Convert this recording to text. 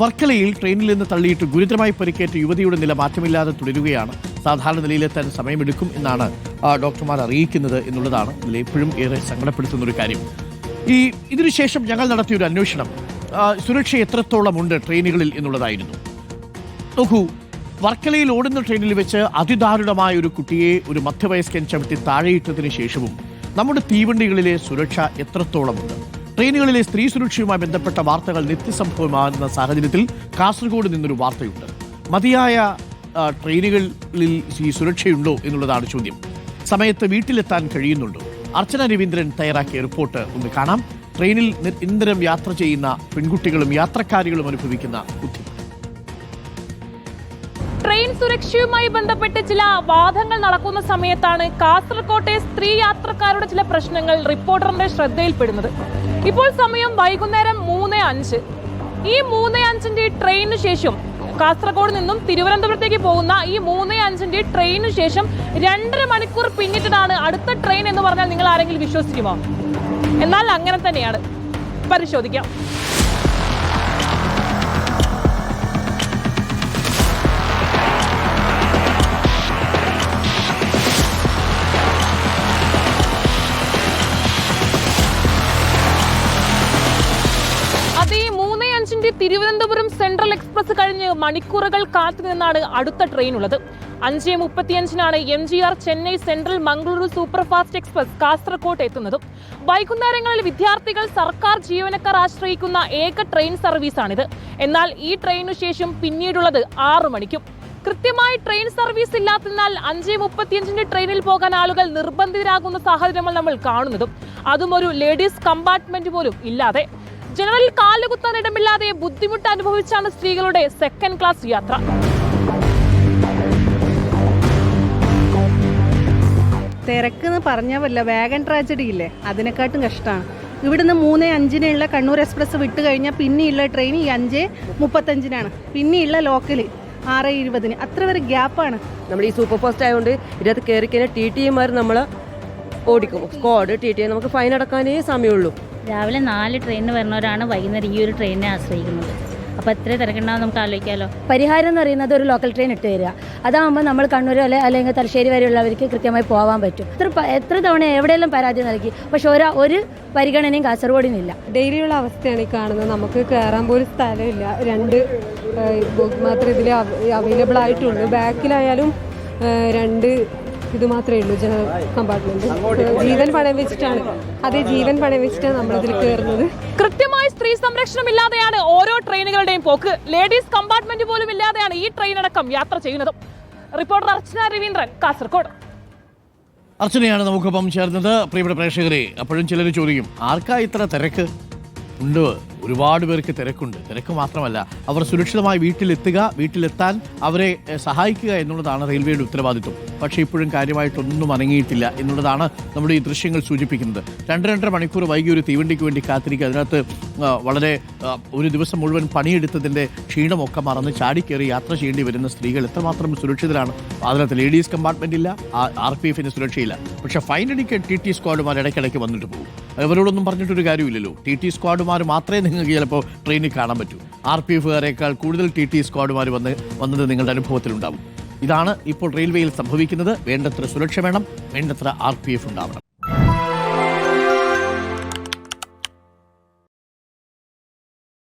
വർക്കലയിൽ ട്രെയിനിൽ നിന്ന് തള്ളിയിട്ട് ഗുരുതരമായി പരിക്കേറ്റ യുവതിയുടെ നില മാറ്റമില്ലാതെ തുടരുകയാണ്. സാധാരണ നിലയിലെത്താൻ സമയമെടുക്കും എന്നാണ് ഡോക്ടർമാർ അറിയിക്കുന്നത് എന്നുള്ളതാണ് ഇതിൽ എപ്പോഴും ഏറെ സങ്കടപ്പെടുത്തുന്ന ഒരു കാര്യം. ഈ ഇതിനുശേഷം ഞങ്ങൾ നടത്തിയ ഒരു അന്വേഷണം സുരക്ഷ എത്രത്തോളം ഉണ്ട് ട്രെയിനുകളിൽ എന്നുള്ളതായിരുന്നു. നോക്കൂ വർക്കലയിൽ ഓടുന്ന ട്രെയിനിൽ വെച്ച് അതിദാരുണമായ ഒരു കുട്ടിയെ ഒരു മധ്യവയസ്കൻ ചവിട്ടി താഴെയിട്ടതിന് ശേഷവും നമ്മുടെ തീവണ്ടികളിലെ സുരക്ഷ എത്രത്തോളമുണ്ട്? ട്രെയിനുകളിലെ സ്ത്രീ സുരക്ഷയുമായി ബന്ധപ്പെട്ട വാർത്തകൾ നിത്യസംഭവമാകുന്ന സാഹചര്യത്തിൽ കാസർഗോഡ് നിന്നൊരു വാർത്തയുണ്ട്. മതിയായ ട്രെയിനുകളിൽ ഈ സുരക്ഷയുണ്ടോ എന്നുള്ളതാണ് ചോദ്യം. സമയത്ത് വീട്ടിലെത്താൻ കഴിയുന്നുണ്ടോ? അർച്ചന രവീന്ദ്രൻ തയ്യാറാക്കിയ റിപ്പോർട്ട് ഒന്ന് കാണാം. ട്രെയിനിൽ നിരന്തരം യാത്ര ചെയ്യുന്ന പെൺകുട്ടികളും യാത്രക്കാരികളും അനുഭവിക്കുന്ന ബുദ്ധിമുട്ട്. ട്രെയിൻ സുരക്ഷയുമായി ബന്ധപ്പെട്ട് ചില വാദങ്ങൾ നടക്കുന്ന സമയത്താണ് കാസർകോട്ടെ സ്ത്രീ യാത്രക്കാരുടെ ചില പ്രശ്നങ്ങൾ റിപ്പോർട്ടറിന്റെ ശ്രദ്ധയിൽപ്പെടുന്നത്. ഇപ്പോൾ സമയം വൈകുന്നേരം മൂന്ന് അഞ്ച്. ഈ മൂന്ന് അഞ്ചിന്റെ ട്രെയിനു ശേഷം കാസർഗോഡ് നിന്നും തിരുവനന്തപുരത്തേക്ക് പോകുന്ന ഈ മൂന്ന് അഞ്ചിന്റെ ട്രെയിനു ശേഷം രണ്ടര മണിക്കൂർ പിന്നിട്ടതാണ് അടുത്ത ട്രെയിൻ എന്ന് പറഞ്ഞാൽ നിങ്ങൾ ആരെങ്കിലും വിശ്വസിക്കുമോ? എന്നാൽ അങ്ങനെ തന്നെയാണ്. പരിശോധിക്കാം. തിരുവനന്തപുരം സെൻട്രൽ എക്സ്പ്രസ് കഴിഞ്ഞ് മണിക്കൂറുകൾ കാത്തുനിന്നാണ് അടുത്ത ട്രെയിൻ ഉള്ളത് അഞ്ച് മുപ്പത്തിയഞ്ചിനാണ് M G R Chennai central Mangaluru superfast express കാസർകോട്ട് എത്തുന്നത്. വൈകുന്നേരങ്ങളിൽ വിദ്യാർത്ഥികൾ സർക്കാർ ജീവനക്കാർ ആശ്രയിക്കുന്ന ഏക ട്രെയിൻ സർവീസാണിത്. എന്നാൽ ഈ ട്രെയിനു ശേഷം പിന്നീടുള്ളത് ആറു മണിക്കും. കൃത്യമായി ട്രെയിൻ സർവീസ് ഇല്ലാത്തതിനാൽ അഞ്ച് മുപ്പത്തിയഞ്ചിന്റെ ട്രെയിനിൽ പോകാൻ ആളുകൾ നിർബന്ധിതരാകുന്ന സാഹചര്യങ്ങൾ നമ്മൾ കാണുന്നതും. അതും ഒരു ലേഡീസ് കമ്പാർട്ട്മെന്റ് പോലും ഇല്ലാതെ. ജനറൽ കാലുകുത്താൻ ഇടമില്ലാതെ ബുദ്ധിമുട്ട് അനുഭവിച്ചാണ് സ്ത്രീകളുടെ സെക്കൻഡ് ക്ലാസ് യാത്ര. തിരക്കെന്ന് പറഞ്ഞാൽ വല്ല വാഗൺ ട്രാജഡി ഇല്ലേ? അതിനെക്കാട്ടും കഷ്ടമാണ് ഇവിടുന്ന് മൂന്ന് അഞ്ചിനുള്ള കണ്ണൂർ എക്സ്പ്രസ് വിട്ട് കഴിഞ്ഞാൽ പിന്നെയുള്ള ട്രെയിൻ ഈ അഞ്ച് മുപ്പത്തഞ്ചിനാണ്. പിന്നെയുള്ള ലോക്കൽ ആറ് ഇരുപതിന്. അത്ര വരെ ഗ്യാപ്പാണ്. നമ്മൾ ഈ സൂപ്പർ ഫാസ്റ്റ് ആയതുകൊണ്ട് ഇതിനകത്ത് കയറി കഴിഞ്ഞാൽ ടി ടി എമാർ നമ്മൾ ഓടിക്കും. സ്ക്വാഡ് ടി ടി നമുക്ക് ഫൈൻ അടക്കാനേ സമയമുള്ളൂ. രാവിലെ നാല് ട്രെയിനിന് വരുന്നവരാണ് വൈകുന്നേരം ഈ ഒരു ട്രെയിനിനെ ആശ്രയിക്കുന്നത്. അപ്പോൾ എത്ര തിരക്കുണ്ടാവും നമുക്ക് ആലോചിക്കാമല്ലോ പരിഹാരം എന്ന് പറയുന്നത് ഒരു ലോക്കൽ ട്രെയിൻ ഇട്ട് തരിക അതാകുമ്പോൾ നമ്മൾ കണ്ണൂർ അല്ലെ അല്ലെങ്കിൽ തലശ്ശേരി വരെയുള്ളവർക്ക് കൃത്യമായി പോകാൻ പറ്റും. എത്ര എത്ര തവണ എവിടെയെല്ലാം പരാതി നൽകി. പക്ഷെ ഒരു ഒരു പരിഗണനയും കാസർഗോഡിനില്ല ഡെയിലിയുള്ള അവസ്ഥയാണ് ഈ കാണുന്നത്. നമുക്ക് കയറാൻ പോലും സ്ഥലമില്ല. രണ്ട് ബുക്ക് മാത്രമേ ഇതിൽ അവൈലബിൾ ആയിട്ടുള്ളൂ. ബാക്കിലായാലും രണ്ട് ഇത് മാത്രമേ ഉള്ളൂ ജനറൽ കമ്പാർട്ട്മെന്റ് ജീവൻ പണയം വെച്ചിട്ടാണ്. അതെ ജീവൻ പണയം വെച്ചിട്ടാണ് നമ്മളിതിൽ കയറുന്നത് കൃത്യമായി സ്ത്രീ സംരക്ഷണം ഇല്ലാതെയാണ് ഓരോ ട്രെയിനുകളുടെയും പോക്ക്. ലേഡീസ് കമ്പാർട്ട്മെന്റ് പോലും ഇല്ലാതെയാണ് ഈ ട്രെയിൻ അടക്കം യാത്ര ചെയ്യുന്നതും. റിപ്പോർട്ടർ അർച്ചന രവീന്ദ്രൻ കാസർഗോഡ് അർച്ചനയാണ് നമുക്കൊപ്പം ചേർന്നത്. പ്രിയപ്പെട്ട പ്രേക്ഷകരെ അപ്പോഴും ചിലർ ചോദിക്കും ആർക്കാ ഇത്ര തിരക്ക്? ഉണ്ട്? ഒരുപാട് പേർക്ക് തിരക്കുണ്ട്. തിരക്ക് മാത്രമല്ല അവർ സുരക്ഷിതമായി വീട്ടിലെത്തുക വീട്ടിലെത്താൻ അവരെ സഹായിക്കുക എന്നുള്ളതാണ് റെയിൽവേയുടെ ഉത്തരവാദിത്വം. പക്ഷേ ഇപ്പോഴും കാര്യമായിട്ടൊന്നും അനങ്ങിയിട്ടില്ല എന്നുള്ളതാണ് നമ്മുടെ ഈ ദൃശ്യങ്ങൾ സൂചിപ്പിക്കുന്നത്. രണ്ട് രണ്ടര മണിക്കൂർ വൈകി ഒരു തീവണ്ടിക്ക് വേണ്ടി കാത്തിരിക്കുക. അതിനകത്ത് വളരെ ഒരു ദിവസം മുഴുവൻ പണിയെടുത്തതിന്റെ ക്ഷീണമൊക്കെ മറന്ന് ചാടിക്കേറി യാത്ര ചെയ്യേണ്ടി വരുന്ന സ്ത്രീകൾ എത്രമാത്രം സുരക്ഷിതരാണ്. അതിനകത്ത് ലേഡീസ് കമ്പാർട്ട്മെന്റ് ഇല്ല ആർ പി എഫിന് സുരക്ഷയില്ല. പക്ഷേ ഫൈനലിക്ക് ടി ടി സ്ക്വാഡുമാർ ഇടയ്ക്കിടയ്ക്ക് വന്നിട്ട് പോകും. അവരോടൊന്നും പറഞ്ഞിട്ടൊരു കാര്യമില്ലല്ലോ. ടി ടി സ്ക്വാഡുമാർ മാത്രമേ നിങ്ങൾക്ക് ചിലപ്പോൾ ട്രെയിനിൽ കാണാൻ പറ്റൂ. ആർ പി എഫുകാരേക്കാൾ കൂടുതൽ ടി ടി സ്ക്വാഡുമാർ വന്ന് വന്നത് നിങ്ങളുടെ അനുഭവത്തിലുണ്ടാവും. ഇതാണ് ഇപ്പോൾ റെയിൽവേയിൽ സംഭവിക്കുന്നത്. വേണ്ടത്ര സുരക്ഷ വേണം വേണ്ടത്ര ആർ പി എഫ് ഉണ്ടാവണം.